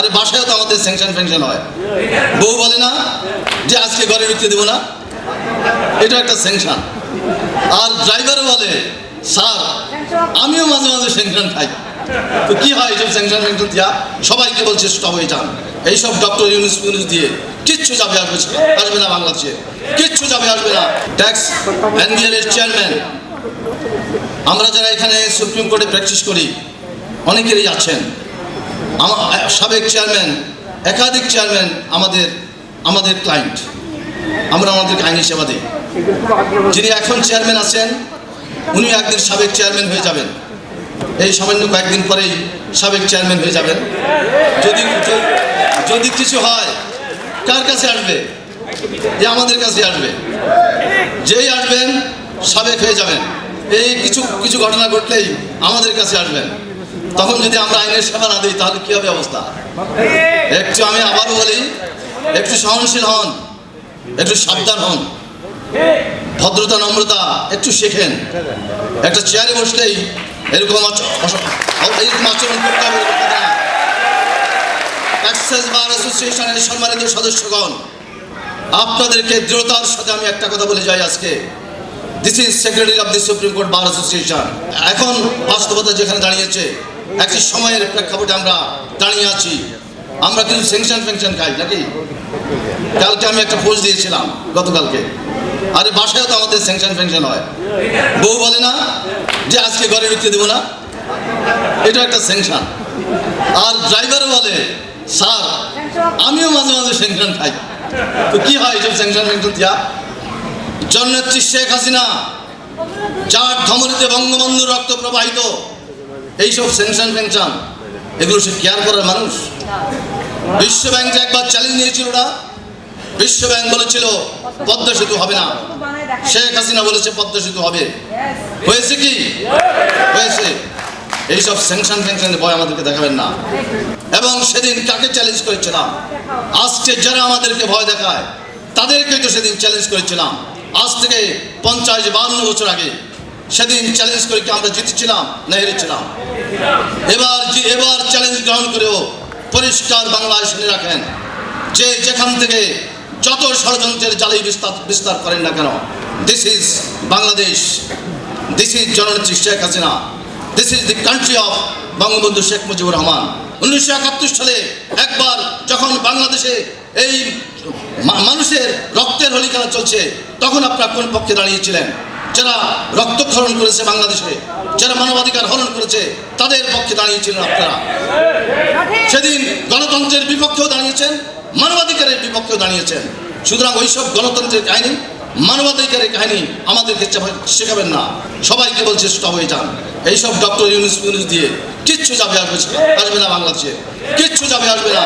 আরে বাসায় তো আমাদের স্যাংশন ফ্যাংশন হয়। বউ বলে না যে আজকে ঘরে ঢুকতে দেবো না। এটা একটা স্যাংশন। আর ড্রাইভার বলে, স্যার, আমিও মাঝে মাঝে স্যাংশন খাই। তো কি হয় এইসব স্যাংশন ফ্যাংশন দিয়া? সবাইকে বলছে, স্টপ হয়ে যান। এইসব ডক্টর ইউনুস ইউনুস দিয়ে কিচ্ছু যাবে আসবে আসবে না বাংলাদেশে। কিচ্ছু যাবে, আসবে না। ট্যাক্স এনবিআর এর চেয়ারম্যান। আমরা যারা এখানে সুপ্রিম কোর্টে প্র্যাকটিস করি, অনেকেরই আছেন। সাবেক চেয়ারম্যান, একাধিক চেয়ারম্যান আমাদের আমাদের ক্লায়েন্ট আমরা আমাদের আইনি সেবা দিই। যিনি এখন চেয়ারম্যান আছেন, উনি একদিন সাবেক চেয়ারম্যান হয়ে যাবেন। এই সামান্য কয়েকদিন পরেই সাবেক চেয়ারম্যান হয়ে যাবেন। যদি যদি কিছু হয়, কার কাছে আসবে? যে আমাদের কাছে আসবে। যেই আসবেন, সাবেক হয়ে যাবেন। এই কিছু কিছু ঘটনা ঘটলেই আমাদের কাছে আসবেন। তখন যদি আমরা আইনের সেবা না দিই, তাহলে কী হবে অবস্থা? একটু আমি আবারও বলি, একটু সহনশীল হন, একটু সাবধান হন। ভদ্রতা, নম্রতা, একটু শেখেন। একটা চেয়ারে বসলেই এরকম এরকম আচরণ করতে হবে বার অ্যাসোসিয়েশনের সম্মানিত সদস্যগণ, আপনাদেরকে দৃঢ়তার সাথে আমি একটা কথা বলে যাই আজকে। This is secretary of the supreme court bar association এখন বাস্তবতা যেখানে দাঁড়িয়েছে একটি সময়ের প্রেক্ষাপটে আমরা দাঁড়িয়ে আছি। আমরা কিন্তু সেংশন ফেংশন খাই, নাকি? কালকে আমি একটা পোস্ট দিয়েছিলাম গতকালকে। আরে বাসায় তো আমাদের সেংশন ফেংশন হয়। বউ বলে না যে আজকে ঘরে ঢুকতে দেবো না। এটা একটা সেংশন আর ড্রাইভার বলে, স্যার, আমিও মাঝে মাঝে সেংশন খাই। তো কি হয় এইসব সেংশন ফেংশন দিয়া? জননেত্রী শেখ হাসিনা যার ধমনীতে বঙ্গবন্ধু রক্ত প্রবাহিত। এইসব সেংশন ফেংশন, এগুলো সে কেয়ার করার মানুষ। বিশ্ব ব্যাংক যে একবার চ্যালেঞ্জ নিয়েছিল ওরা বিশ্ব ব্যাংক বলেছিল, পদ্মা সেতু হবে না। শেখ হাসিনা বলেছে পদ্মা সেতু হবে। হয়েছে কি? হয়েছে। এইসব স্যাংশন ফ্যাংশনের ভয় আমাদেরকে দেখাবেন না। এবং সেদিন কাকে চ্যালেঞ্জ করেছিলাম? আজকে যারা আমাদেরকে ভয় দেখায় তাদেরকে তো সেদিন চ্যালেঞ্জ করেছিলাম। আজ থেকে পঞ্চাশ বান্ন বছর আগে সেদিন চ্যালেঞ্জ করে কি আমরা জিতেছিলাম? না হেরেছিলাম? এবার এবার চ্যালেঞ্জ গ্রহণ করেও পরিষ্কার বাংলায় শুনে রাখেন। যে যেখান থেকে যত ষড়যন্ত্রের জালি বিস্তার বিস্তার করেন না কেন this is Bangladesh this is জননেত্রী Sheikh Hasina this is the country of Bangabandhu Sheikh Mujibur Rahman. উনিশশো একাত্তর সালে একবার যখন বাংলাদেশে এই মানুষের রক্তের হোলি খেলা চলছে, তখন আপনার কোন পক্ষে দাঁড়িয়েছিলেন? যারা রক্তক্ষরণ করেছে বাংলাদেশে, যারা মানবাধিকার হরণ করেছে, তাদের পক্ষে দাঁড়িয়েছিলেন আপনারা। সেদিন গণতন্ত্রের বিপক্ষেও দাঁড়িয়েছেন, মানবাধিকারের বিপক্ষেও দাঁড়িয়েছেন। সুতরাং ওইসব গণতন্ত্রের কাহিনী, মানবাধিকারের কাহিনী আমাদেরকে শেখাবেন না। সবাইকে বলছে স্টপ হয়ে যান। এইসব ডক্টর ইউনুস দিয়ে কিচ্ছু যাবে আসবে আসবে না বাংলাদেশে। কিচ্ছু যাবে আসবে না।